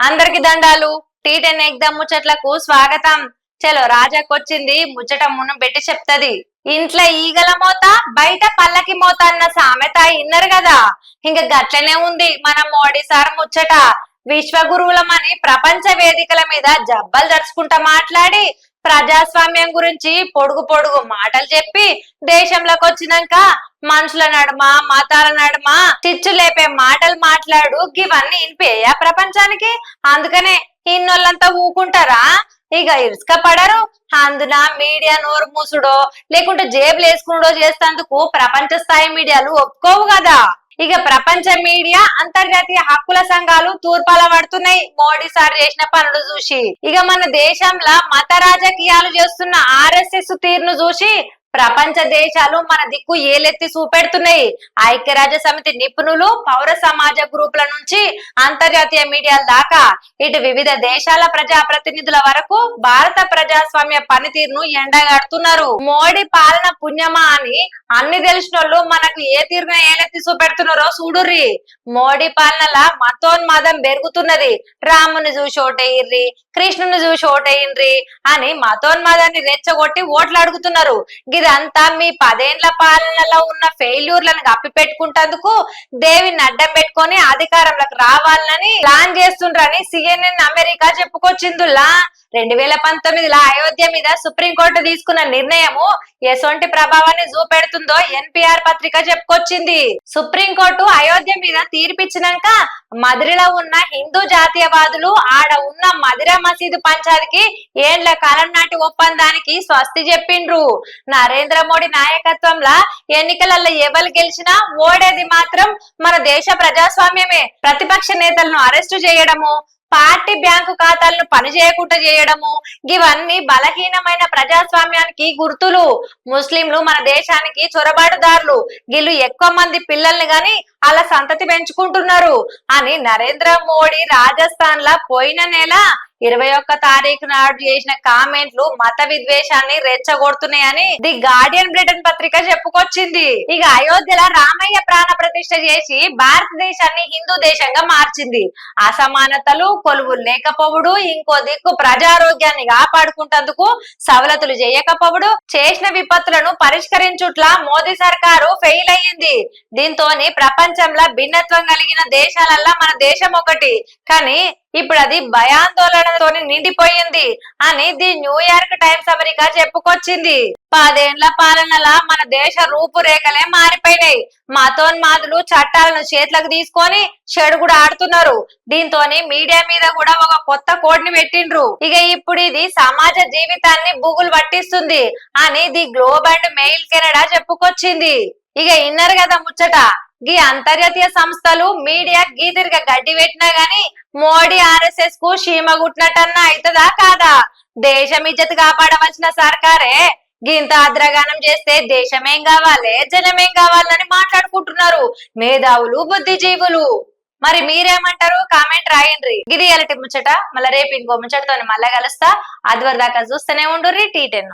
అందరికి దండాలు. Tea ten ఎగ్దాం ముచ్చట్లకు స్వాగతం. చలో రాజాకొచ్చింది ముచ్చట మునం పెట్టి చెప్తది. ఇంట్లో ఈగల మోత బయట పల్లకి మోత అన్న సామెత ఇన్నరు కదా ఇంకా గట్లనే ఉంది మన మోడీ సార్ ముచ్చట. విశ్వగురువులమని ప్రపంచ వేదికల మీద జబ్బలు దరుచుకుంటా మాట్లాడి ప్రజాస్వామ్యం గురించి పొడుగు పొడుగు మాటలు చెప్పి దేశంలోకి వచ్చినాక మనుషుల నడుమ మతాల నడుమ చిచ్చు లేపే మాటలు మాట్లాడు ఇవన్నీ వినిపేయా ప్రపంచానికి? అందుకనే ఇన్నోళ్ళంతా ఊకుంటారా? ఇక ఇరుసుక పడరు. అందున మీడియా నోరు మూసుడో లేకుంటే జేబులు వేసుకునుడో చేస్తేందుకు ప్రపంచ స్థాయి మీడియాలు ఒప్పుకోవు కదా. ఇక ప్రపంచ మీడియా అంతర్జాతీయ హక్కుల సంఘాలు తూర్పాల పడుతున్నాయి మోడీ సార్ చేసిన పనులు చూసి. ఇక మన దేశంలో మత రాజకీయాలు చేస్తున్న ఆర్ఎస్ఎస్ తీరును చూసి ప్రపంచ దేశాలు మన దిక్కు ఏలెత్తి చూపెడుతున్నాయి. ఐక్యరాజ్య సమితి నిపుణులు పౌర సమాజ గ్రూపుల నుంచి అంతర్జాతీయ మీడియాల దాకా ఇటు వివిధ దేశాల ప్రజా ప్రతినిధుల వరకు భారత ప్రజాస్వామ్య పనితీరును ఎండగడుతున్నారు. మోడీ పాలన పుణ్యమా అని అన్ని తెలిసిన మనకు ఏ తీరున ఏలెత్తి చూపెడుతున్నారో చూడుర్రి. మోడీ పాలనల మతోన్మాదం పెరుగుతున్నది. రాముని చూసి ఓటేయిర్రి కృష్ణుని చూసి ఓటేయిండ్రి అని మతోన్మాదాన్ని రెచ్చగొట్టి ఓట్లు అడుగుతున్నారు. మీరంతా మీ పదేండ్ల పాలనలో ఉన్న ఫెయిల్యూర్లను కప్పిపెట్టుకుంటందుకు దేవిని అడ్డం పెట్టుకొని అధికారంలోకి రావాలని ప్లాన్ చేస్తుండ్రని సిఎన్ఎన్ అమెరికా చెప్పుకొచ్చిందులా. రెండు వేల పంతొమ్మిదిలో అయోధ్య మీద సుప్రీంకోర్టు తీసుకున్న నిర్ణయము ఎసొంటి ప్రభావాన్ని చూపెడుతుందో ఎన్పిఆర్ పత్రిక చెప్పుకొచ్చింది. సుప్రీంకోర్టు అయోధ్య మీద తీర్పిచ్చినాక మదిరిలో ఉన్న హిందూ జాతీయవాదులు ఆడ ఉన్న మదిర మసీదు పంచాలకి ఏండ్ల కాలం నాటి ఒప్పందానికి స్వస్తి చెప్పిండ్రు. నరేంద్ర మోడీ నాయకత్వంలో ఎన్నికలలో ఎవరు గెలిచినా ఓడేది మాత్రం మన దేశ ప్రజాస్వామ్యమే. ప్రతిపక్ష నేతలను అరెస్టు చేయడము పార్టీ బ్యాంకు ఖాతాలను పనిచేయకుండా చేయడము ఇవన్నీ బలహీనమైన ప్రజాస్వామ్యానికి గుర్తులు. ముస్లింలు మన దేశానికి చొరబాటుదారులు. వీళ్ళు ఎక్కువ మంది పిల్లల్ని గాని అలా సంతతి పెంచుకుంటున్నారు అని నరేంద్ర మోడీ రాజస్థాన్ లా పోయిన నెల ఇరవై ఒక్క తారీఖు నాడు చేసిన కామెంట్లు మత విద్వేషాన్ని రెచ్చగొడుతున్నాయని ది గార్డియన్ బ్రిటన్ పత్రిక చెప్పుకొచ్చింది. ఇక అయోధ్యలో రామయ్య ప్రాణ ప్రతిష్ఠ చేసి భారతదేశాన్ని హిందూ దేశంగా మార్చింది. అసమానతలు కొలువులు లేకపోవుడు ఇంకో దిక్కు ప్రజారోగ్యాన్ని కాపాడుకుంటందుకు సవలతులు చేయకపోవుడు చేసిన విపత్తులను పరిష్కరించుట్ల మోదీ సర్కారు ఫెయిల్ అయ్యింది. దీంతోని ప్రపంచంలో భిన్నత్వం కలిగిన దేశాలల్లా మన దేశం ఒకటి. కానీ ఇప్పుడు అది భయాందోళనతో నిండిపోయింది అని ది న్యూయార్క్ టైమ్స్ అమెరికా చెప్పుకొచ్చింది. పదేండ్ల పాలనల మన దేశ రూపురేఖలే మారిపోయినాయి. మతోన్మాదులు చట్టాలను చేతులకు తీసుకొని చెడు కూడా ఆడుతున్నారు. దీంతో మీడియా మీద కూడా ఒక కొత్త కోడ్ని పెట్టిండ్రు. ఇక ఇప్పుడు ఇది సమాజ జీవితాన్ని బుగులు పట్టిస్తుంది అని the globe and mail Canada చెప్పుకొచ్చింది. ఇక ఇన్నర్ కదా ముచ్చట. గీ అంతర్జాతీయ సంస్థలు మీడియా గీతిరిగా గడ్డి పెట్టినా గాని మోడీ ఆర్ఎస్ఎస్కు చీమ గుట్టినట్టన్నా అవుతుందా కాదా? దేశం ఇజ్జత్ కాపాడవలసిన సర్కారే గింత అద్రగానం చేస్తే దేశమేం కావాలి జనమేం కావాలని మాట్లాడుకుంటున్నారు మేధావులు బుద్ధిజీవులు. మరి మీరేమంటారు? కామెంట్ రాయండి. గిది ఎలటి ముచ్చట. మళ్ళీ రేపు ఇంకో ముచ్చటతో మళ్ళా కలుస్తా. అదివరదాకా చూస్తూనే ఉండుర్రి. T ten.